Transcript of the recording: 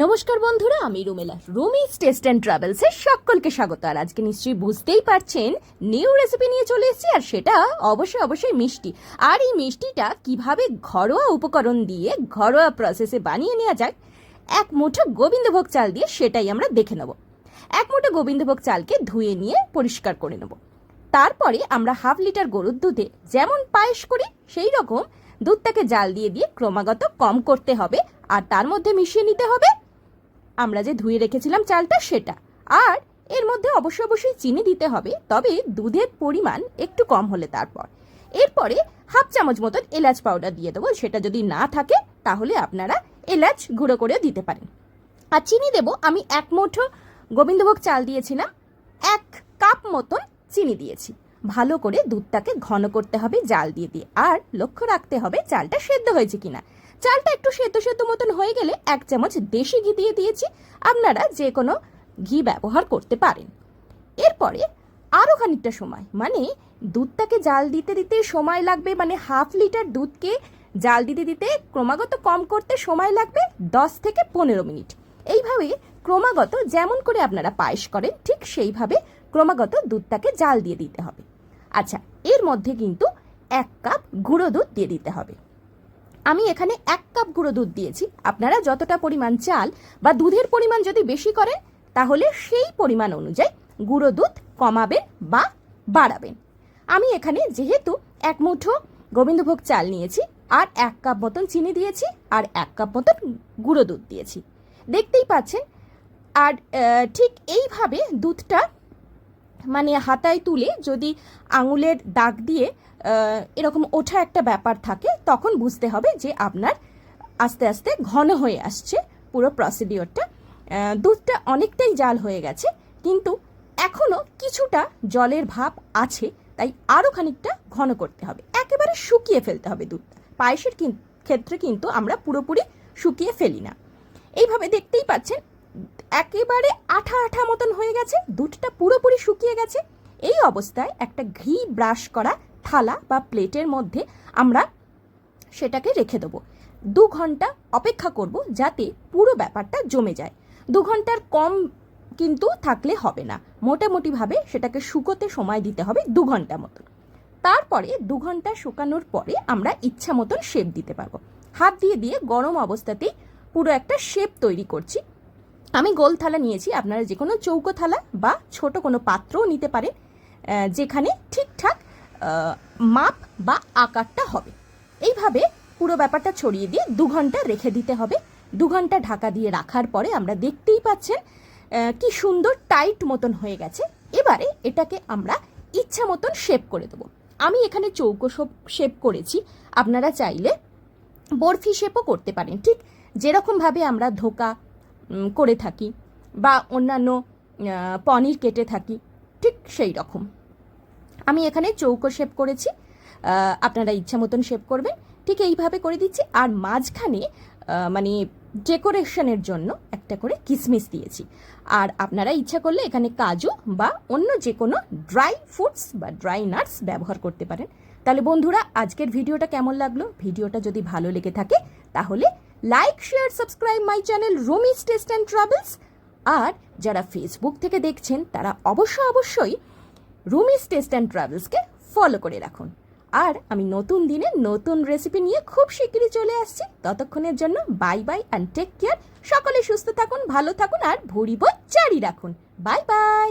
নমস্কার বন্ধুরা, আমি রুমেলা। রুমি টেস্ট অ্যান্ড ট্রাভেলসে সকলকে স্বাগত। আর আজকে নিশ্চয়ই বুঝতেই পারছেন নিউ রেসিপি নিয়ে চলে এসেছি, আর সেটা অবশ্যই অবশ্যই মিষ্টি। আর এই মিষ্টিটা কীভাবে ঘরোয়া উপকরণ দিয়ে, ঘরোয়া প্রসেসে বানিয়ে নেওয়া যায়, এক মুঠো গোবিন্দভোগ চাল দিয়ে সেটাই আমরা দেখে নেব। এক মুঠো গোবিন্দভোগ চালকে ধুয়ে নিয়ে পরিষ্কার করে নেব। তারপরে আমরা হাফ লিটার গরুর দুধে যেমন পায়েস করি, সেই রকম দুধটাকে জাল দিয়ে দিয়ে ক্রমাগত কম করতে হবে, আর তার মধ্যে মিশিয়ে নিতে হবে আমরা যে ধুয়ে রেখেছিলাম চালটা সেটা। আর এর মধ্যে অবশ্যই অবশ্যই চিনি দিতে হবে, তবে দুধের পরিমাণ একটু কম হলে তারপর। এরপরে হাফ চামচ মতন এলাচ পাউডার দিয়ে দেবো, সেটা যদি না থাকে তাহলে আপনারা এলাচ গুঁড়ো করে দিতে পারেন। আর চিনি দেব, আমি এক মুঠো গোবিন্দভোগ চাল দিয়েছিলাম, এক কাপ মতন চিনি দিয়েছি। ভালো করে দুধটাকে ঘন করতে হবে, জাল দিয়ে দিয়ে। আর লক্ষ্য রাখতে হবে চালটা সেদ্ধ হয়েছে কিনা। চালটা একটু সেদ্ধ সেদ্ধ মতন হয়ে গেলে এক চামচ দেশি ঘি দিয়ে দিয়েছি, আপনারা যে কোনো ঘি ব্যবহার করতে পারেন। এরপরে আরও খানিকটা সময় মানে দুধটাকে জাল দিতে দিতে সময় লাগবে মানে হাফ লিটার দুধকে জাল দিতে দিতে ক্রমাগত কম করতে সময় লাগবে, দশ থেকে পনেরো মিনিট। এইভাবে ক্রমাগত যেমন করে আপনারা পায়েস করেন, ঠিক সেইভাবে ক্রমাগত দুধটাকে জাল দিয়ে দিতে হবে। আচ্ছা এর মধ্যে কিন্তু এক কাপ গুঁড়ো দুধ দিয়ে দিতে হবে। আমি এখানে এক কাপ গুঁড়ো দুধ দিয়েছি। আপনারা যতটা পরিমাণ চাল বা দুধের পরিমাণ যদি বেশি করেন, তাহলে সেই পরিমাণ অনুযায়ী গুঁড়ো দুধ কমাবেন বা বাড়াবেন। আমি এখানে যেহেতু এক মুঠো গোবিন্দভোগ চাল নিয়েছি, আর এক কাপ মতন চিনি দিয়েছি, আর এক কাপ মতন গুঁড়ো দুধ দিয়েছি। দেখতেই পাচ্ছেন? আর ঠিক এইভাবে দুধটা মানে হাতায় তুলে যদি আঙুলের দাগ দিয়ে এরকম ওঠা একটা ব্যাপার থাকে, তখন বুঝতে হবে যে আপনার আস্তে আস্তে ঘন হয়ে আসছে পুরো প্রসিডিওরটা দুধটা অনেকটাই জাল হয়ে গেছে, কিন্তু এখনও কিছুটা জলের ভাব আছে, তাই আরও খানিকটা ঘন করতে হবে। একেবারে শুকিয়ে ফেলতে হবে দুধটা। পায়েসের ক্ষেত্রে কিন্তু আমরা পুরোপুরি শুকিয়ে ফেলি না। এইভাবে দেখতেই পাচ্ছেন একেবারে আঠা আঠা মতন হয়ে গেছে, দুধটা পুরোপুরি শুকিয়ে গেছে। এই অবস্থায় একটা ঘি ব্রাশ করা থালা বা প্লেটের মধ্যে আমরা সেটাকে রেখে দেবো। দু ঘণ্টা অপেক্ষা করব যাতে পুরো ব্যাপারটা জমে যায়। দু ঘণ্টার কম কিন্তু থাকলে হবে না। মোটামুটিভাবে সেটাকে শুকোতে সময় দিতে হবে দু ঘণ্টা মতন। তারপরে দু ঘণ্টা শুকানোর পরে আমরা ইচ্ছা মতন শেপ দিতে পারব। হাত দিয়ে দিয়ে গরম অবস্থাতেই পুরো একটা শেপ তৈরি করছি। আমি গোল থালা নিয়েছি, আপনারা যে কোনো চৌকো থালা বা ছোট কোনো পাত্রও নিতে পারেন যেখানে ঠিকঠাক মাপ বা আকারটা হবে। এইভাবে পুরো ব্যাপারটা ছড়িয়ে দিয়ে দু ঘণ্টা রেখে দিতে হবে। দু ঘণ্টা ঢাকা দিয়ে রাখার পরে আমরা দেখতেই পাচ্ছেন কি সুন্দর টাইট মতন হয়ে গেছে। এবারে এটাকে আমরা ইচ্ছা মতন শেপ করে দেবো। আমি এখানে চৌকো শেপ করেছি, আপনারা চাইলে বরফি শেপও করতে পারেন। ঠিক যেরকমভাবে আমরা ধোকা করে থাকি বা অন্যান্য পনির কেটে থাকি, ঠিক সেই রকম। আমি এখানে চৌকো শেপ করেছি আপনারা ইচ্ছা মতন শেপ করবেন, ঠিক এইভাবে করে দিচ্ছি, আর মাঝখানে মানে ডেকোরেশনের জন্য একটা করে কিসমিস দিয়েছি। আর আপনারা ইচ্ছা করলে এখানে কাজু বা অন্য যে কোনো ড্রাই ফ্রুটস বা ড্রাই নাটস ব্যবহার করতে পারেন। তাহলে বন্ধুরা, আজকের ভিডিওটা কেমন লাগল? ভিডিওটা যদি ভালো লেগে থাকে, তাহলে like share subscribe my channel Rumi's taste and travels আর যারা ফেসবুক থেকে দেখছেন, তারা অবশ্যই অবশ্যই রুমিস টেস্ট অ্যান্ড ট্রাভেলসকে ফলো করে রাখুন। আর আমি নতুন দিনে নতুন রেসিপি নিয়ে খুব শিগগিরই চলে আসছি। ততক্ষণের জন্য bye bye and take care সকলে সুস্থ থাকুন, ভালো থাকুন, আর ভুড়ি জারি রাখুন। Bye bye